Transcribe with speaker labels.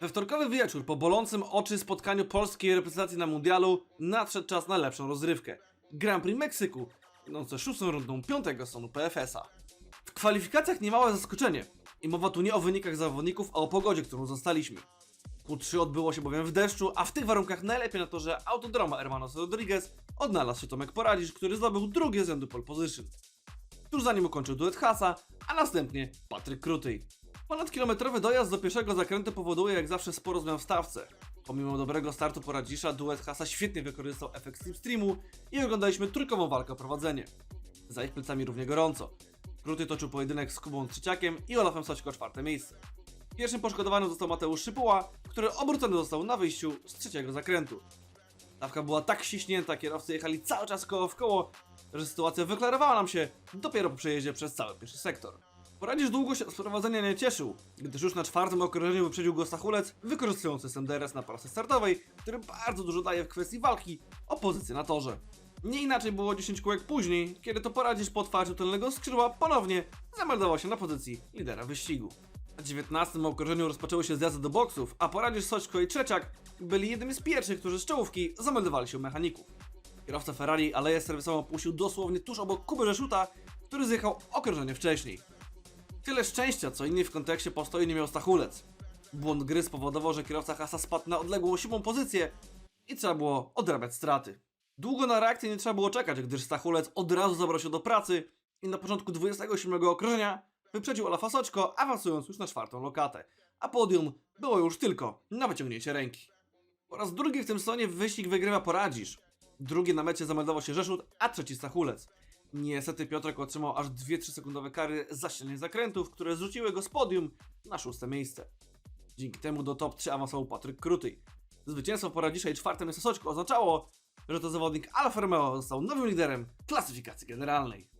Speaker 1: We wtorkowy wieczór, po bolącym oczy spotkaniu polskiej reprezentacji na mundialu, nadszedł czas na lepszą rozrywkę. Grand Prix Meksyku, będące szóstą rundą piątego sonu PFS-a. W kwalifikacjach niemałe zaskoczenie. I mowa tu nie o wynikach zawodników, a o pogodzie, którą zostaliśmy. Q3 odbyło się bowiem w deszczu, a w tych warunkach najlepiej na torze Autodroma Hermanos Rodriguez odnalazł się Tomek Poradzisz, który zdobył drugie z rzędu pole position. Tuż za nim ukończył duet Hasa, a następnie Patryk Krutyj. Ponadkilometrowy dojazd do pierwszego zakrętu powoduje jak zawsze sporo zmian w stawce. Pomimo dobrego startu Poradzisza, duet Hasa świetnie wykorzystał efekt Slipstreamu i oglądaliśmy trójkową walkę o prowadzenie. Za ich plecami równie gorąco. Kruty toczył pojedynek z Kubą Trzeciakiem i Olafem Soćko czwarte miejsce. Pierwszym poszkodowanym został Mateusz Szypuła, który obrócony został na wyjściu z trzeciego zakrętu. Stawka była tak ściśnięta, kierowcy jechali cały czas koło w koło, że sytuacja wyklarowała nam się dopiero po przejeździe przez cały pierwszy sektor. Poradzisz długo się z prowadzenia nie cieszył, gdyż już na czwartym okrążeniu wyprzedził go Stachulec, wykorzystujący SMDRS na prasce startowej, który bardzo dużo daje w kwestii walki o pozycję na torze. Nie inaczej było 10 kółek później, kiedy to Poradzisz po otwarciu tylnego skrzydła ponownie zameldował się na pozycji lidera wyścigu. Na 19 okrążeniu rozpoczęły się zjazdy do boksów, a Poradzisz, Soćko i Trzeciak byli jednymi z pierwszych, którzy z czołówki zameldowali się mechaników. Kierowca Ferrari aleję serwisową opuścił dosłownie tuż obok Kuby Rzeszuta, który zjechał okrążenie wcześniej. Tyle szczęścia, co inni w kontekście postoju nie miał Stachulec. Błąd gry spowodował, że kierowca Hasa spadł na odległą siódmą pozycję i trzeba było odrabiać straty. Długo na reakcję nie trzeba było czekać, gdyż Stachulec od razu zabrał się do pracy i na początku 27 okrążenia wyprzedził Olafa Soczko, awansując już na czwartą lokatę, a podium było już tylko na wyciągnięcie ręki. Po raz drugi w tym sezonie wyścig wygrywa Poradzisz. Drugi na mecie zameldował się Rzeszut, a trzeci Stachulec. Niestety Piotrek otrzymał aż 2-3 sekundowe kary za silnych zakrętów, które zrzuciły go z podium na szóste miejsce. Dzięki temu do top 3 awansował Patryk Krutyj. Zwycięstwo Poradzisza i czwarte miejsce Soczko oznaczało, że to zawodnik Alfa Romeo został nowym liderem klasyfikacji generalnej.